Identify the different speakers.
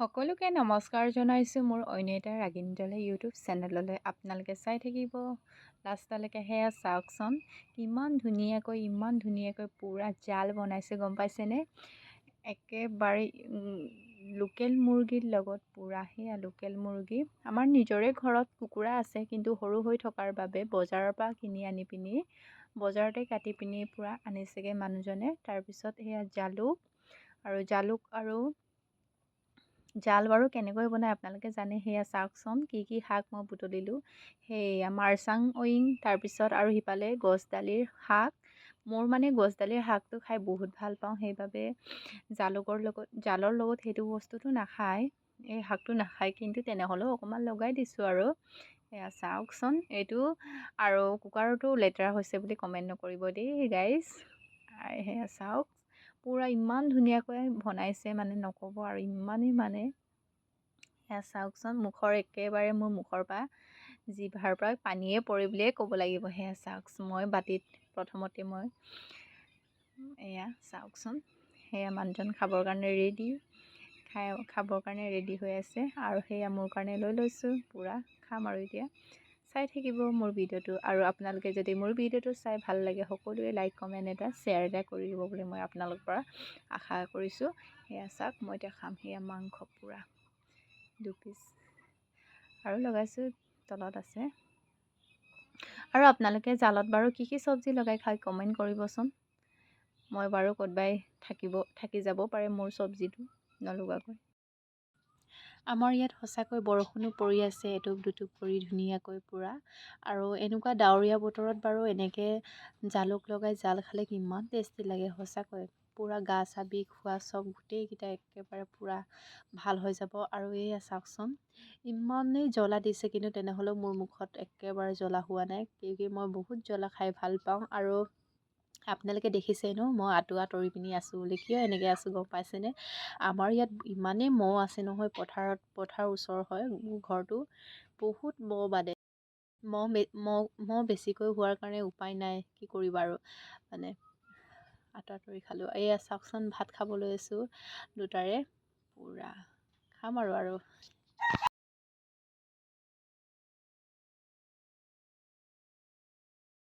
Speaker 1: সকলোকে নমস্কাৰ জনাইছোঁ মোৰ অন্য এটা ৰাগিনীতলে ইউটিউব চেনেললৈ। আপোনালোকে চাই থাকিব। লাষ্টলৈকে সেয়া চাওকচোন কিমান ধুনীয়াকৈ ইমান ধুনীয়াকৈ পূৰা জাল বনাইছে গম পাইছেনে? একেবাৰে লোকেল মুৰ্গীৰ লগত পূৰা সেয়া লোকেল মুৰ্গী। আমাৰ নিজৰে ঘৰত কুকুৰা আছে কিন্তু সৰু হৈ থকাৰ বাবে বজাৰৰ পৰা কিনি আনি পিনি বজাৰতে কাটি পিনি পূৰা আনিছেগৈ মানুহজনে। তাৰপিছত সেয়া জালুক আৰু জালুক আৰু জাল বাৰু কেনেকৈ বনায় আপোনালোকে জানে? সেয়া চাওকচোন কি কি শাক মই বুটলিলোঁ। সেয়া মাৰচাং ৱিং তাৰপিছত আৰু সিফালে গছডালিৰ শাক। মোৰ মানে গছডালিৰ শাকটো খাই বহুত ভাল পাওঁ সেইবাবে জালুকৰ লগত জালৰ লগত সেইটো বস্তুটো নাখায়। এই শাকটো নাখায় কিন্তু তেনেহ'লেও অকণমান লগাই দিছোঁ আৰু। এয়া চাওকচোন এইটো আৰু কুকাৰটো লেতেৰা হৈছে বুলি কমেণ্ট নকৰিব দেই গাইজ সেয়া চাওক। পূৰা ইমান ধুনীয়াকৈ বনাইছে মানে নক'ব আৰু ইমানেই মানে। সেয়া চাওকচোন মুখৰ একেবাৰে মোৰ মুখৰ পৰা জিভাৰ পৰা পানীয়ে পৰে বুলিয়ে ক'ব লাগিব সেয়া চাওকচোন মই বাতিত প্ৰথমতে মই এয়া চাওকচোন সেয়া মানুহজন খাবৰ কাৰণে ৰেডি খাই খাবৰ কাৰণে ৰেডি হৈ আছে আৰু সেয়া মোৰ কাৰণে লৈ লৈছোঁ পূৰা খাম আৰু এতিয়া। চাই থাকিব মোৰ ভিডিঅ'টো আৰু আপোনালোকে যদি মোৰ ভিডিঅ'টো চাই ভাল লাগে সকলোৱে লাইক কমেণ্ট এটা শ্বেয়াৰ এটা কৰি দিব বুলি মই আপোনালোকৰ পৰা আশা কৰিছোঁ। সেয়া চাওক মই এতিয়া খাম সেয়া মাংস পূৰা দুপিচ আৰু লগাইছোঁ তলত আছে। আৰু আপোনালোকে জালত বাৰু কি কি চব্জি লগাই খাই কমেণ্ট কৰিবচোন। মই বাৰু ক'তবাই থাকিব থাকি যাব পাৰে মোৰ চব্জিটো নলগোৱাকৈ আমাৰ ইয়াত সঁচাকৈ বৰষুণো পৰি আছে এটুপ দুটুপ কৰি ধুনীয়াকৈ পূৰা। আৰু এনেকুৱা ডাৱৰীয়া বতৰত বাৰু এনেকৈ জালুক লগাই জাল খালে কিমান টেষ্টি লাগে সঁচাকৈ। পূৰা গা চা বিষ হোৱা চব গোটেইকেইটা একেবাৰে পূৰা ভাল হৈ যাব। আৰু এইয়া চাওকচোন ইমানেই জ্বলা দিছে কিন্তু তেনেহ'লেও মোৰ মুখত একেবাৰে জ্বলা হোৱা নাই। কিয়কি মই বহুত জ্বলা খাই ভাল পাওঁ। আৰু আপোনালোকে দেখিছেই ন মই আঁঠুৱা তৰি পিনি আছোঁ বুলি কিয় এনেকৈ আছোঁ গম পাইছেনে? আমাৰ ইয়াত ইমানেই মহ আছে নহয় পথাৰত পথাৰৰ ওচৰ হয় মোৰ ঘৰটো বহুত মহ বাদে। মহ মহ মহ বেছিকৈ হোৱাৰ কাৰণে উপায় নাই কি কৰিবা আৰু মানে আঁঠুৱা তৰি খালোঁ। এয়া চাওকচোন ভাত খাবলৈ লৈছোঁ দুটাৰে পূৰা খাম আৰু আৰু